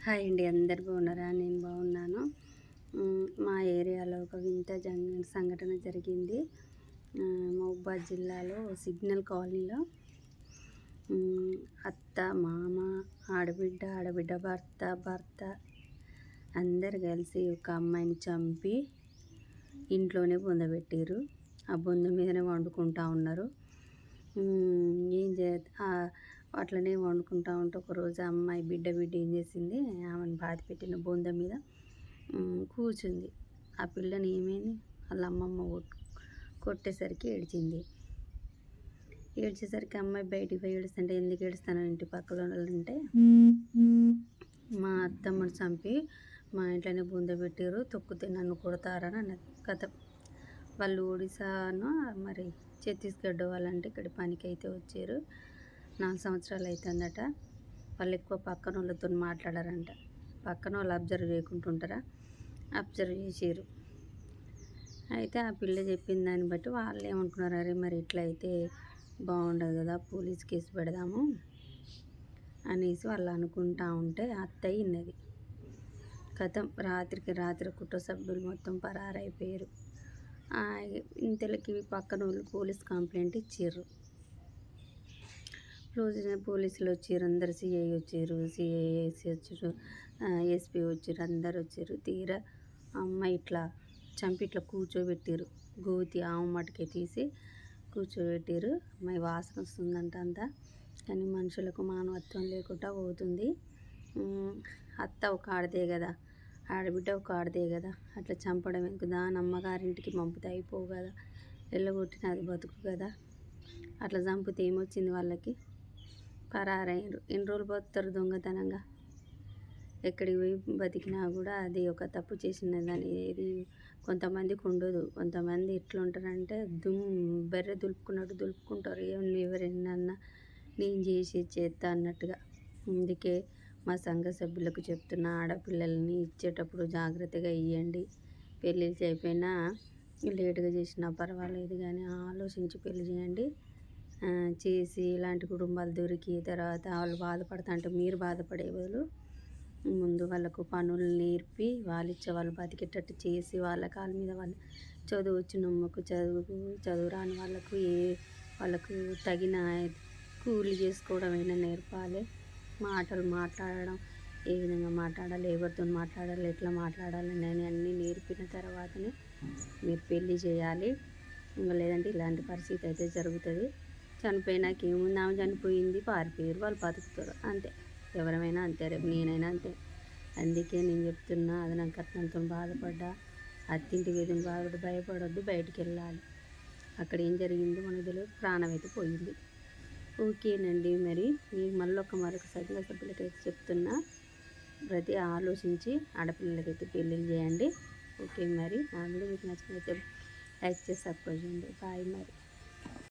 Hi అండి అందరు బాగున్నారా? నేను బాగున్నాను. మా ఏరియాలో ఒక వింత జంగ సంఘటన జరిగింది. మహబాద్ జిల్లాలో సిగ్నల్ కాలనీలో. అత్త మామ ఆడబిడ్డ ఆడబిడ్డ భర్త భర్త అందరు కలిసి ఒక అమ్మాయిని చంపి ఇంట్లోనే బొందబెట్టారు ఆ బొంద మీదనే వండుకుంటా ఉన్నారు. ఏం చే అట్లనే వండుకుంటా ఉంటే ఒకరోజు అమ్మాయి బిడ్డ బిడ్డ ఏం చేసింది? ఆమెను బాధ పెట్టిన బొంద మీద కూర్చుంది. ఆ పిల్లని ఏమైంది? వాళ్ళ అమ్మమ్మ కొట్టేసరికి ఏడ్చింది. ఏడ్చేసరికి అమ్మాయి బయటికి పోయి ఏడుస్తుంటే ఎందుకు ఏడుస్తాను ఇంటి పక్కన అంటే మా అత్తమ్మని చంపి మా ఇంట్లోనే బూంద పెట్టారు తొక్కితే నన్ను కొడతారని అన్నది కథ. వాళ్ళు ఒడిశాను మరి ఛత్తీస్గఢ్ వాళ్ళంటే ఇక్కడ పనికి అయితే వచ్చారు. నాలుగు సంవత్సరాలు అవుతుందట వాళ్ళు ఎక్కువ పక్కన వాళ్ళతో మాట్లాడారంట. పక్కన వాళ్ళు అబ్జర్వ్ చేయకుంటుంటారా? అబ్జర్వ్ చేసారు అయితే ఆ పిల్ల చెప్పిన దాన్ని బట్టి వాళ్ళు ఏమనుకున్నారు? అరే మరి ఇట్లా అయితే బాగుండదు కదా పోలీస్ కేసు పెడదాము అనేసి వాళ్ళు అనుకుంటా ఉంటే అత్తయ్య ఇన్నది కథం రాత్రికి రాత్రి కుటుంబ సభ్యులు మొత్తం పరారైపోయారు. ఇంతలకి పక్కన వాళ్ళు పోలీస్ కంప్లైంట్ ఇచ్చారు రోజున పోలీసులు వచ్చారు అందరు సిఐ వచ్చారు సిఐఎస్ వచ్చారు ఎస్పీ వచ్చారు అందరు వచ్చారు తీరా అమ్మ ఇట్లా చంపి ఇట్లా కూర్చోబెట్టారు. గోతి ఆమె మటుకే తీసి కూర్చోబెట్టారు. అమ్మాయి వాసన వస్తుందంట అంతా. కానీ మనుషులకు మానవత్వం లేకుండా పోతుంది. అత్త ఒక ఆడదే కదా ఆడబిడ్డ ఒక ఆడదే కదా అట్లా చంపడం ఎందుకు? దాని అమ్మగారింటికి పంపితే అయిపోవు కదా వెళ్ళగొట్టిన అది బతుకు కదా. అట్లా చంపితే ఏమొచ్చింది వాళ్ళకి? పరారయ్యారు ఎన్ని రోజులు పోతారు దొంగతనంగా? ఎక్కడికి పోయి బతికినా కూడా అది ఒక తప్పు చేసినదని ఏది కొంతమందికి ఉండదు. కొంతమంది ఎట్లుంటారంటే దుమ్ బెర్రె దులుపుకున్నట్టు దులుపుకుంటారు. ఎవరైనా నేను చేసి చేస్తా అన్నట్టుగా. అందుకే మా సంఘ సభ్యులకు చెప్తున్న ఆడపిల్లల్ని ఇచ్చేటప్పుడు జాగ్రత్తగా ఇవ్వండి పెళ్ళిళ్ళు అయిపోయినా లేటుగా చేసినా పర్వాలేదు కానీ ఆలోచించి పెళ్ళి చేయండి. చేసి ఇలాంటి కుటుంబాలు దొరికి తర్వాత వాళ్ళు బాధపడతా అంటే మీరు బాధపడే బదులు ముందు వాళ్ళకు పనులు నేర్పి వాళ్ళు ఇచ్చే వాళ్ళు బతికేటట్టు చేసి వాళ్ళ కాళ్ళ మీద వాళ్ళు చదువు వచ్చిన అమ్మకు చదువు చదువు రాని వాళ్ళకు ఏ వాళ్ళకు తగిన కూలి చేసుకోవడం అయినా నేర్పాలి. మాటలు మాట్లాడడం ఏ విధంగా మాట్లాడాలి ఎవరితో మాట్లాడాలి ఎట్లా మాట్లాడాలి అని అన్నీ నేర్పిన తర్వాతనే మీరు పెళ్ళి చేయాలి. లేదంటే ఇలాంటి పరిస్థితి అయితే జరుగుతుంది. చనిపోయినాక ఏముంది ఆమె చనిపోయింది పారిపోయారు వాళ్ళు బతుకుతారు. అంతే. ఎవరమైనా అంతే రేపు నేనైనా అంతే. అందుకే నేను చెప్తున్నా అది నాకు కట్నంతో బాధపడ్డా. అత్తింటి మీద బాధపడి భయపడొద్దు బయటికి వెళ్ళాలి అక్కడ ఏం జరిగిందో మనకు తెలియదు ప్రాణం అయితే పోయింది. ఓకేనండి మరి మీకు మళ్ళీ ఒక మరొక సభ్యుల సభ్యులకైతే చెప్తున్నా. ప్రతి ఆలోచించి ఆడపిల్లలకైతే పెళ్ళిళ్ళు చేయండి. ఓకే మరి నా వీడియో మీకు నచ్చినైతే లైక్ చేసి సపోర్ట్ చేయండి. బాయ్ మరి.